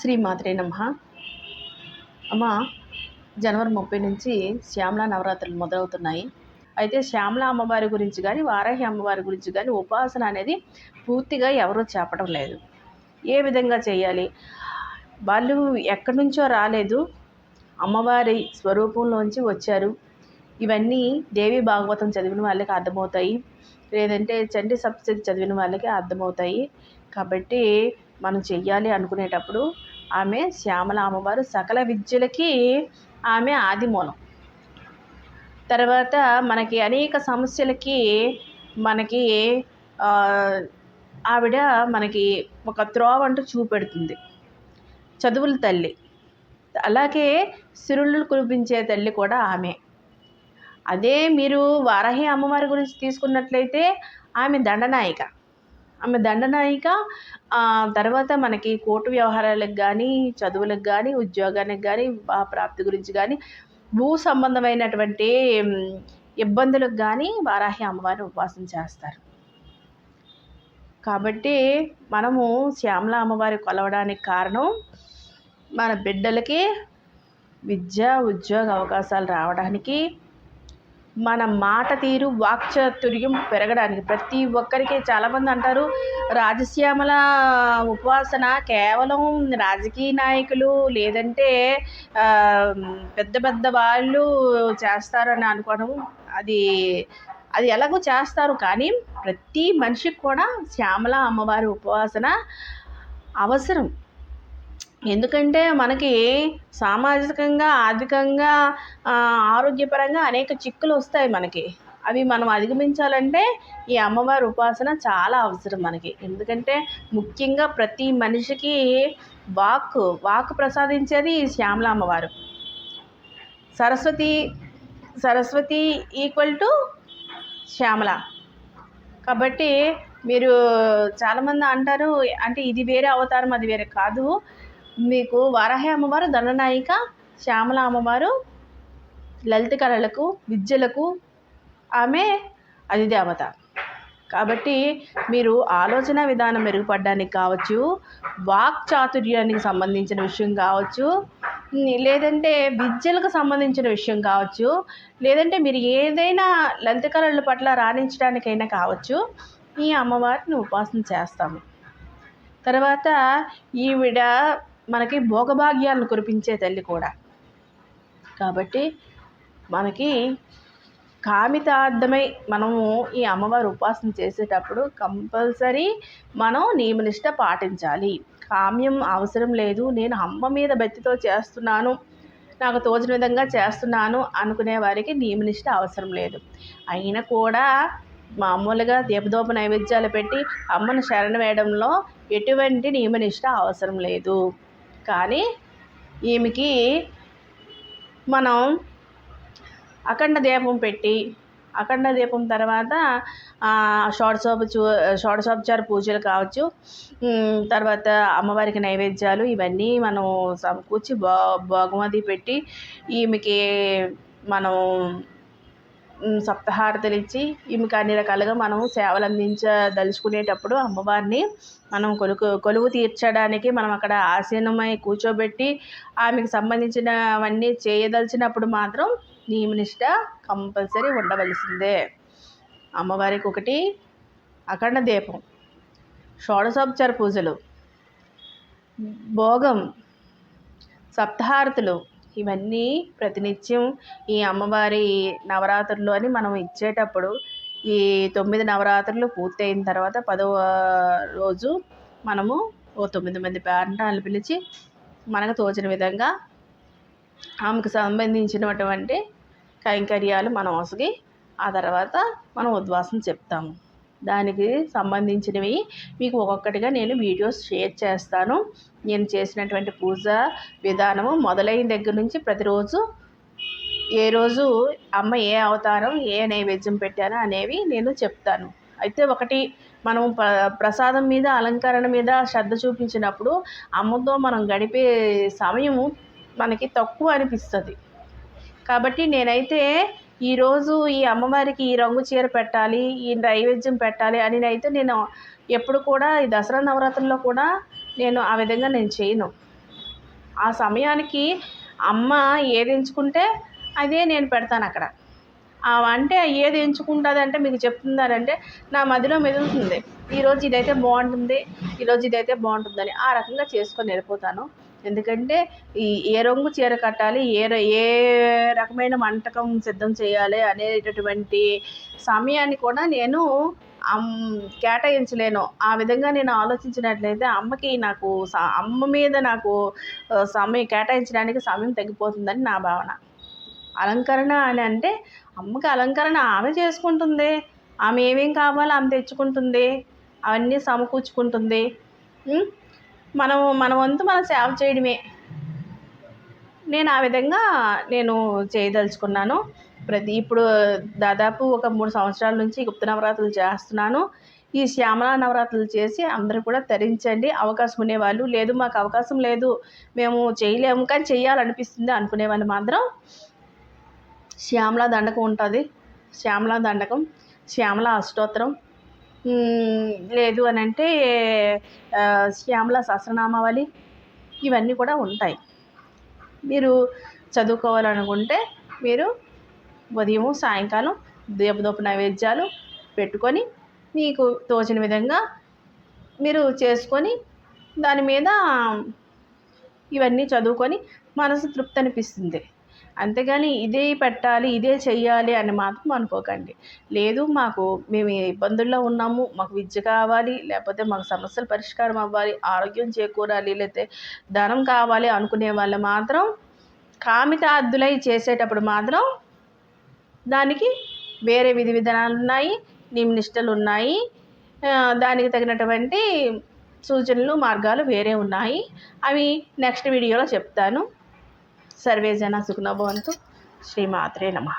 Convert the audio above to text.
శ్రీ మాత్రే నమ. అమ్మ జనవరి ముప్పై నుంచి శ్యామల నవరాత్రులు మొదలవుతున్నాయి. అయితే శ్యామల అమ్మవారి గురించి కానీ వారాహి అమ్మవారి గురించి కానీ ఉపాసన అనేది పూర్తిగా ఎవరూ చెప్పడం లేదు. ఏ విధంగా చేయాలి? వాళ్ళు ఎక్కడి నుంచో రాలేదు. అమ్మవారి స్వరూపంలోంచి వచ్చారు. ఇవన్నీ దేవి భాగవతం చదివిన వాళ్ళకి అర్థమవుతాయి. లేదంటే చండీ సప్తశతి చదివిన వాళ్ళకి అర్థమవుతాయి. కాబట్టి మనం చెయ్యాలి అనుకునేటప్పుడు ఆమె శ్యామల అమ్మవారు సకల విద్యలకి ఆమె ఆది మూలం తర్వాత మనకి అనేక సమస్యలకి మనకి ఆవిడ మనకి ఒక త్రోవ అంటూ చూపెడుతుంది. చదువుల తల్లి. అలాగే సిరుళ్ళు కురిపించే తల్లి కూడా ఆమె. అదే మీరు వారాహి అమ్మవారి గురించి తీసుకున్నట్లయితే ఆమె దండనాయిక. ఆమె దండనాయిక ఆ, తర్వాత మనకి కోర్టు వ్యవహారాలకు కానీ చదువులకు కానీ ఉద్యోగానికి కానీ ప్రాప్తి గురించి కానీ భూ సంబంధమైనటువంటి ఇబ్బందులకు కానీ వారాహి అమ్మవారిని ఉపవాసం చేస్తారు. కాబట్టి మనము శ్యామల అమ్మవారి కొలవడానికి కారణం మన బిడ్డలకి విద్య ఉద్యోగ అవకాశాలు రావడానికి మన మాట తీరు వాక్చాతుర్యం పెరగడానికి. ప్రతి ఒక్కరికి చాలామంది అంటారు రాజశ్యామల ఉపవాసన కేవలం రాజకీయ నాయకులు లేదంటే పెద్ద పెద్ద వాళ్ళు చేస్తారని అనుకోవడం అది అది ఎలాగో చేస్తారు. కానీ ప్రతి మనిషికి కూడా శ్యామల అమ్మవారి ఉపవాసన అవసరం. ఎందుకంటే మనకి సామాజికంగా ఆర్థికంగా ఆరోగ్యపరంగా అనేక చిక్కులు వస్తాయి మనకి. అవి మనం అధిగమించాలంటే ఈ అమ్మవారి ఉపాసన చాలా అవసరం మనకి. ఎందుకంటే ముఖ్యంగా ప్రతి మనిషికి వాక్ వాక్ ప్రసాదించేది ఈ శ్యామల అమ్మవారు. Saraswati Saraswati equal to Shyamala. కాబట్టి మీరు చాలామంది అంటారు అంటే ఇది వేరే అవతారం అది వేరే కాదు. మీకు వారాహి అమ్మవారు దండనాయిక శ్యామల అమ్మవారు లలిత కళలకు విద్యలకు ఆమె అధిదేవత. కాబట్టి మీరు ఆలోచన విధానం మెరుగుపడడానికి కావచ్చు వాక్ చాతుర్యానికి సంబంధించిన విషయం కావచ్చు లేదంటే విద్యలకు సంబంధించిన విషయం కావచ్చు లేదంటే మీరు ఏదైనా లలిత కళల పట్ల రాణించడానికైనా కావచ్చు ఈ అమ్మవారిని ఉపాసన చేస్తాము. తర్వాత ఈవిడ మనకి భోగభాగ్యాలను కురిపించే తల్లి కూడా. కాబట్టి మనకి కామితార్థమై మనము ఈ అమ్మవారు ఉపాసన చేసేటప్పుడు కంపల్సరీ మనం నియమనిష్ట పాటించాలి. కామ్యం అవసరం లేదు. నేను అమ్మ మీద బెత్తితో చేస్తున్నాను. నాకు తోచిన విధంగా చేస్తున్నాను అనుకునే వారికి నియమనిష్ట అవసరం లేదు. అయినా కూడా మామూలుగా దీపదోప నైవేద్యాలు పెట్టి అమ్మను శరణ వేయడంలో ఎటువంటి నియమనిష్ట అవసరం లేదు. కానీ ఈమెకి మనం అఖండ దీపం పెట్టి అఖండ దీపం తర్వాత షోడశోప చూ షోడశోపచార పూజలు కావచ్చు తర్వాత అమ్మవారికి నైవేద్యాలు ఇవన్నీ మనం సమకూర్చి భో భోగమది పెట్టి ఈమెకి మనం సప్తహారతలు ఇచ్చి ఈమెకి అన్ని రకాలుగా మనం సేవలు అందించదలుచుకునేటప్పుడు అమ్మవారిని మనం కొలుకు కొలువు తీర్చడానికి మనం అక్కడ ఆసీనమై కూర్చోబెట్టి ఆమెకు సంబంధించినవన్నీ చేయదలిచినప్పుడు మాత్రం నియమనిష్ట కంపల్సరీ ఉండవలసిందే. అమ్మవారికి ఒకటి అఖండ దీపం షోడశోపచార పూజలు భోగం సప్తహారతులు ఇవన్నీ ప్రతినిత్యం ఈ అమ్మవారి నవరాత్రులు అని మనం ఇచ్చేటప్పుడు ఈ తొమ్మిది నవరాత్రులు పూర్తయిన తర్వాత పదవ రోజు మనము ఓ తొమ్మిది మంది పేరంటాలను పిలిచి మనకు తోచిన విధంగా ఆమెకు సంబంధించినటువంటి కైంకర్యాలు మనం ఒసగి ఆ తర్వాత మనం ఉద్వాసం చెప్తాము. దానికి సంబంధించినవి. మీకు ఒక్కొక్కటిగా నేను వీడియోస్ షేర్ చేస్తాను. నేను చేసినటువంటి పూజ విధానము మొదలైన దగ్గర నుంచి ప్రతిరోజు ఏ రోజు అమ్మ ఏ అవతారం ఏ నైవేద్యం పెట్టానో అనేవి నేను చెప్తాను. అయితే ఒకటి మనం ప్రసాదం మీద అలంకరణ మీద శ్రద్ధ చూపించినప్పుడు అమ్మతో మనం గడిపే సమయము మనకి తక్కువ అనిపిస్తుంది. కాబట్టి నేనైతే ఈరోజు ఈ అమ్మవారికి ఈ రంగు చీర పెట్టాలి ఈ నైవేద్యం పెట్టాలి అని అయితే నేను ఎప్పుడు కూడా ఈ దసరా నవరాత్రుల్లో కూడా నేను ఆ విధంగా నేను చేయను. ఆ సమయానికి అమ్మ ఏది ఎంచుకుంటే అదే నేను పెడతాను అక్కడ. అంటే ఏది ఎంచుకుంటుంది అంటే మీకు చెప్తుందానంటే నా మదిలో మెదులుతుంది. ఈరోజు ఇదైతే బాగుంటుంది ఈరోజు ఇదైతే బాగుంటుందని ఆ రకంగా చేసుకొని వెళ్ళిపోతాను. ఎందుకంటే ఈ ఏ రంగు చీర కట్టాలి ఏ ఏ రకమైన వంటకం సిద్ధం చేయాలి అనేటటువంటి సమయాన్ని కూడా నేను అమ్ కేటాయించలేను. ఆ విధంగా నేను ఆలోచించినట్లయితే అమ్మకి నాకు అమ్మ మీద నాకు సమయం కేటాయించడానికి సమయం తగ్గిపోతుందని నా భావన. అలంకరణ అని అంటే అమ్మకి అలంకరణ ఆమె చేసుకుంటుంది. ఆమె ఏమేం కావాలో ఆమె తెచ్చుకుంటుంది. అవన్నీ సమకూర్చుకుంటుంది. మనము మనం మన వంతు మనం సేవ చేయడమే. నేను ఆ విధంగా నేను చేయదలుచుకున్నాను. ప్రతి ఇప్పుడు దాదాపు ఒక మూడు సంవత్సరాల నుంచి గుప్త నవరాత్రులు చేస్తున్నాను. ఈ శ్యామల నవరాత్రులు చేసి అందరూ కూడా తరించండి. అవకాశం ఉండేవాళ్ళు లేదు మాకు అవకాశం లేదు. మేము చేయలేము కానీ చేయాలనిపిస్తుంది అనుకునే వాళ్ళు మాత్రం. శ్యామల దండకం ఉంటుంది. శ్యామల దండకం శ్యామల అష్టోత్తరం లేదు అని అంటే శ్యామల సహస్రనామావళి ఇవన్నీ కూడా ఉంటాయి. మీరు చదువుకోవాలనుకుంటే మీరు ఉదయం సాయంకాలం దేపదోప నైవేద్యాలు పెట్టుకొని మీకు తోచిన విధంగా మీరు చేసుకొని దాని మీద ఇవన్నీ చదువుకొని మనసు తృప్తి అనిపిస్తుంది. అంతేగాని ఇదే పెట్టాలి ఇదే చెయ్యాలి అని మాత్రం అనుకోకండి. లేదు మాకు మేము ఇబ్బందుల్లో ఉన్నాము మాకు విద్య కావాలి లేకపోతే మాకు సమస్యలు పరిష్కారం అవ్వాలి ఆరోగ్యం చేకూరాలి లేకపోతే ధనం కావాలి అనుకునే వాళ్ళు మాత్రం కామితార్థులై చేసేటప్పుడు మాత్రం దానికి వేరే విధి విధానాలు ఉన్నాయి నియమ నిష్టలు ఉన్నాయి దానికి తగినటువంటి సూచనలు మార్గాలు వేరే ఉన్నాయి. అవి నెక్స్ట్ వీడియోలో చెప్తాను. సర్వే జన సుఖనభవంతు శ్రీమాత్రే నమః.